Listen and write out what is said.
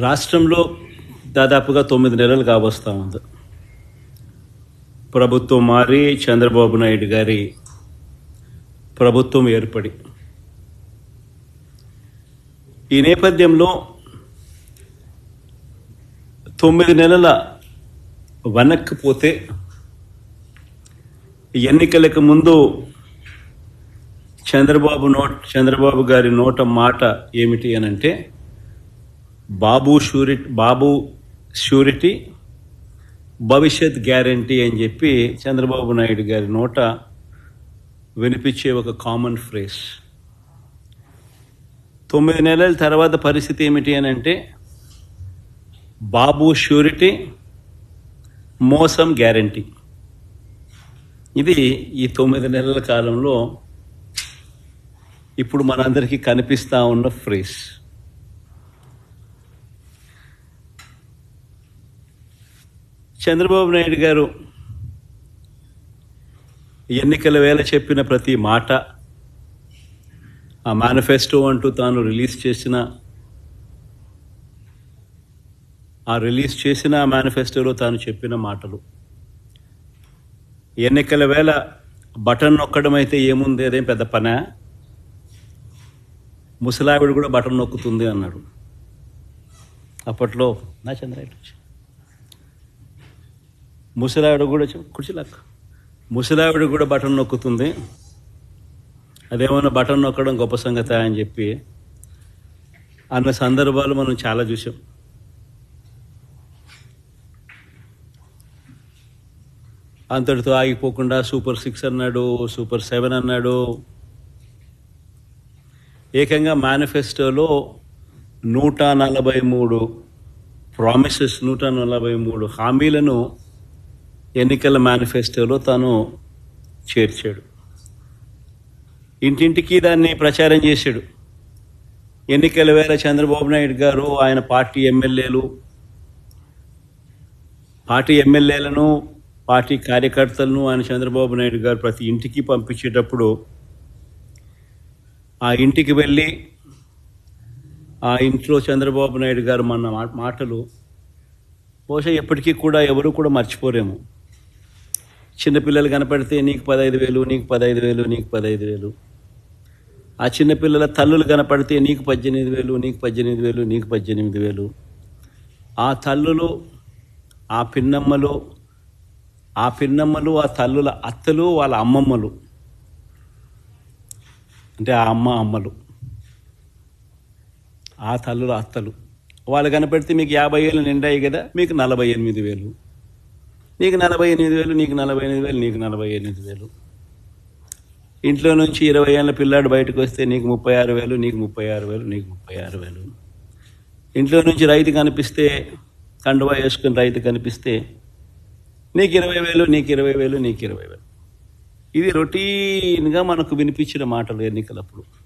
రాష్ట్రంలో దాదాపుగా తొమ్మిది నెలలు కావస్తా ఉంది. ప్రభుత్వం మారి చంద్రబాబు నాయుడు గారి ప్రభుత్వం ఏర్పడి. ఈ నేపథ్యంలో తొమ్మిది నెలల వెనక్కి పోతే ఎన్నికలకు ముందు చంద్రబాబు నోట్ చంద్రబాబు గారి నోట మాట ఏమిటి అని అంటే బాబు షూరిటీ బాబు షూరిటీ భవిష్యత్ గ్యారంటీ అని చెప్పి చంద్రబాబు నాయుడు గారి నోట వినిపించే ఒక కామన్ ఫ్రేస్ తొమ్మిది నెలల తర్వాత పరిస్థితి ఏమిటి అని అంటే బాబు షూరిటీ మోసం గ్యారంటీ. ఇది ఈ తొమ్మిది నెలల కాలంలో ఇప్పుడు మనందరికీ కనిపిస్తూ ఉన్న ఫ్రేస్ చంద్రబాబు నాయుడు గారు ఎన్నికల వేళ చెప్పిన ప్రతి మాట ఆ మేనిఫెస్టో అంటూ తాను రిలీజ్ చేసిన ఆ రిలీజ్ చేసిన ఆ మేనిఫెస్టోలో తాను చెప్పిన మాటలు. ఎన్నికల వేళ బటన్ నొక్కడం అయితే ఏముంది? అదేం పెద్ద పనే? ముసలావిడ కూడా బటన్ నొక్కుతుంది అన్నాడు. అప్పట్లో నా చంద్రాయుడు ముసలావిడ కూడా కుర్చీలాక్క ముసలావిడ కూడా బటన్ నొక్కుతుంది. అదేమన్నా బటన్ నొక్కడం గొప్ప సంగతి అని చెప్పి అన్న సందర్భాలు మనం చాలా చూసాం అంతటితో ఆగిపోకుండా సూపర్ సిక్స్ అన్నాడు సూపర్ సెవెన్ అన్నాడు. ఏకంగా మేనిఫెస్టోలో నూట నలభై మూడు ప్రామిసెస్ నూట నలభై మూడు హామీలను ఎన్నికల మేనిఫెస్టోలో తాను చేర్చాడు. ఇంటింటికి దాన్ని ప్రచారం చేశాడు. ఎన్నికల వేళ చంద్రబాబు నాయుడు గారు ఆయన పార్టీ ఎమ్మెల్యేలు పార్టీ ఎమ్మెల్యేలను పార్టీ కార్యకర్తలను ఆయన చంద్రబాబు నాయుడు గారు ప్రతి ఇంటికి పంపించేటప్పుడు ఆ ఇంటికి వెళ్ళి ఆ ఇంట్లో చంద్రబాబు నాయుడు గారు మన మాటలు బహుశా ఎప్పటికీ కూడా ఎవరు కూడా మర్చిపోలేము చిన్నపిల్లలు కనపడితే నీకు పదహైదు వేలు నీకు పదహైదు వేలు నీకు పదహైదు వేలు. ఆ చిన్నపిల్లల తల్లులు కనపడితే నీకు పద్దెనిమిది వేలు నీకు పద్దెనిమిది వేలు నీకు పద్దెనిమిది వేలు. ఆ తల్లులు ఆ పిన్నమ్మలు ఆ పిన్నమ్మలు ఆ తల్లుల అత్తలు వాళ్ళ అమ్మమ్మలు. అంటే ఆ అమ్మ అమ్మలు. ఆ తల్లుల అత్తలు. వాళ్ళు కనపెడితే మీకు యాభై ఏళ్ళు నిండాయి కదా మీకు నలభై ఎనిమిది వేలు. నీకు నలభై ఎనిమిది వేలు నీకు నలభై ఎనిమిది వేలు నీకు నలభై ఎనిమిది వేలు. ఇంట్లో నుంచి ఇరవై ఏళ్ళ పిల్లాడు బయటకు వస్తే నీకు ముప్పై ఆరు వేలు నీకు ముప్పై ఆరు వేలు నీకు ముప్పై ఆరు వేలు. ఇంట్లో నుంచి రైతు కనిపిస్తే కండువా వేసుకుని రైతు కనిపిస్తే నీకు ఇరవై వేలు నీకు ఇరవై వేలు నీకు ఇరవై వేలు. ఇది రొటీన్గా మనకు వినిపించిన మాటలు ఎన్నికలప్పుడు.